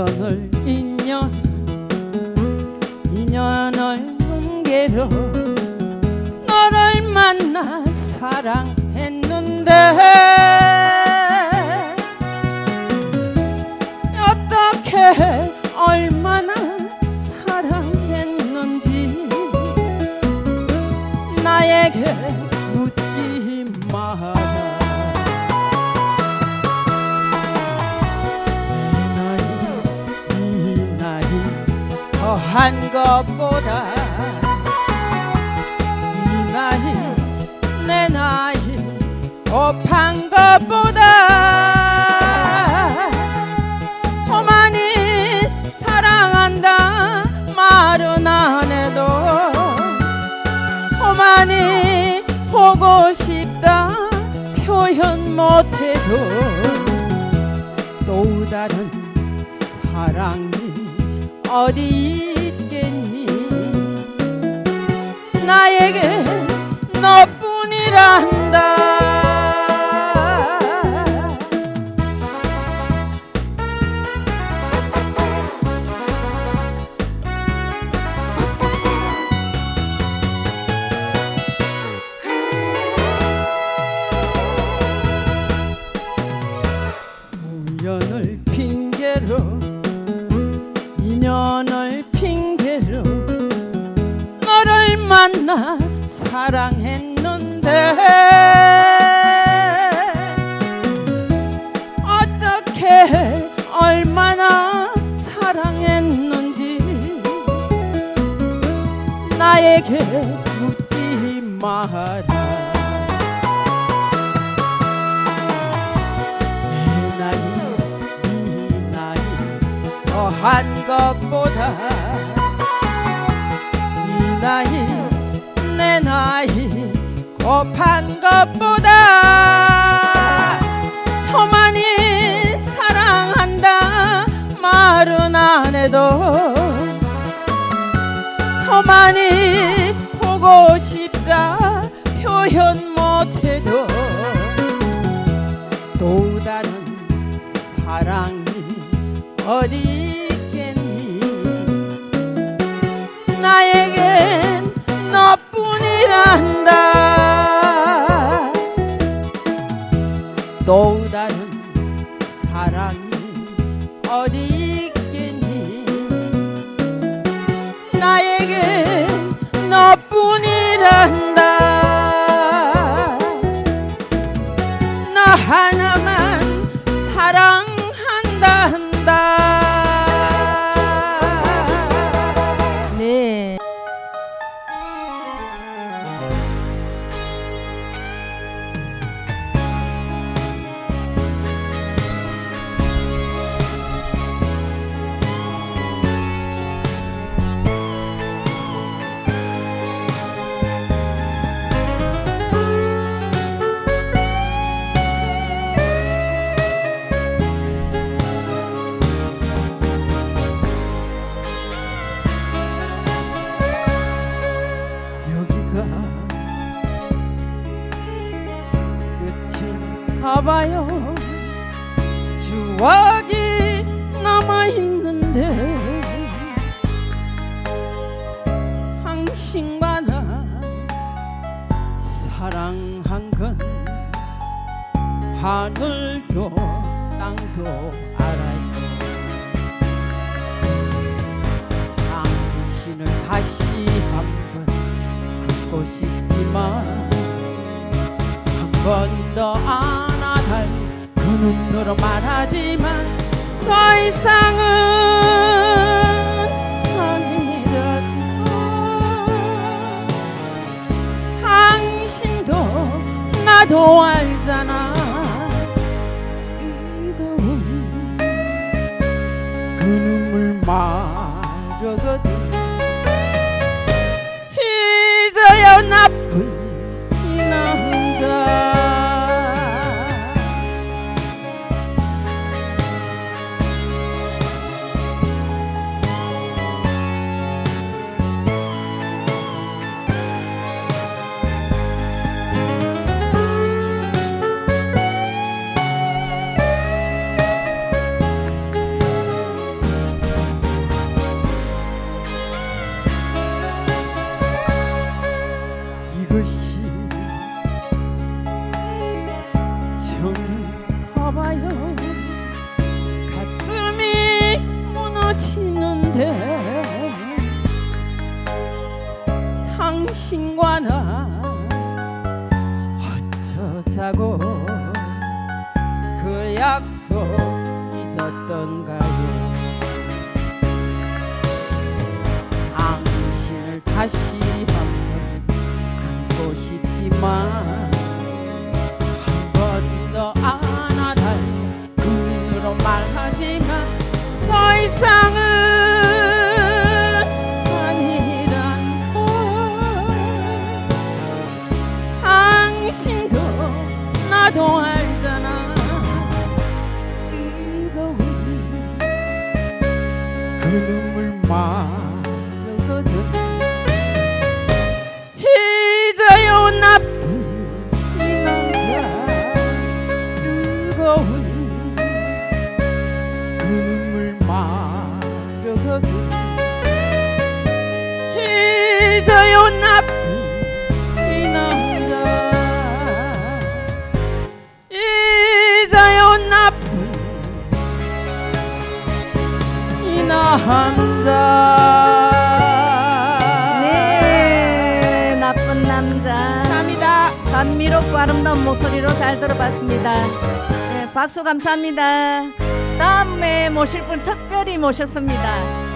우연을 인 한 것보다 이 나이 내 나이 곱한 것보다 더 많이 사랑한다 말은 안 해도 더 많이 보고 싶다 표현 못해도 또 다른 사랑이 어디 있겠니? 나에게 너뿐이란 만나 사랑했는데 어떻게 얼마나 사랑했는지 나에게 묻지 마라. 내 나이 네 나이 더한 것보다 네 나이 내 나이 곱한 것보다 더 많이 사랑한다. 말은 안 해도 더 많이 보고 싶다. 표현 못해도 또 다른 사랑이 어디 사랑이 어디 있겠니? 나에겐 너뿐이란다. 나 하나만 가 봐요. 추억이 남아있는데 당신과 나 사랑한 건 하늘도 땅도 알아요. 당신을 다시 한번 안고 싶지만 한 번더그 눈으로 말하지만 더 이상은 아니란다 당신도 나도 알잖아. 뜨거운 그 눈물 마르거든. 잊어요 나쁜 관아. 어쩌자고 그 약속 있었던가요? 당신을 다시 한번 안고 싶지만 나도 남자. 감사합니다 감미롭고 아름다운 목소리로 잘 들어봤습니다. 네, 박수 감사합니다. 다음에 모실 분 특별히 모셨습니다.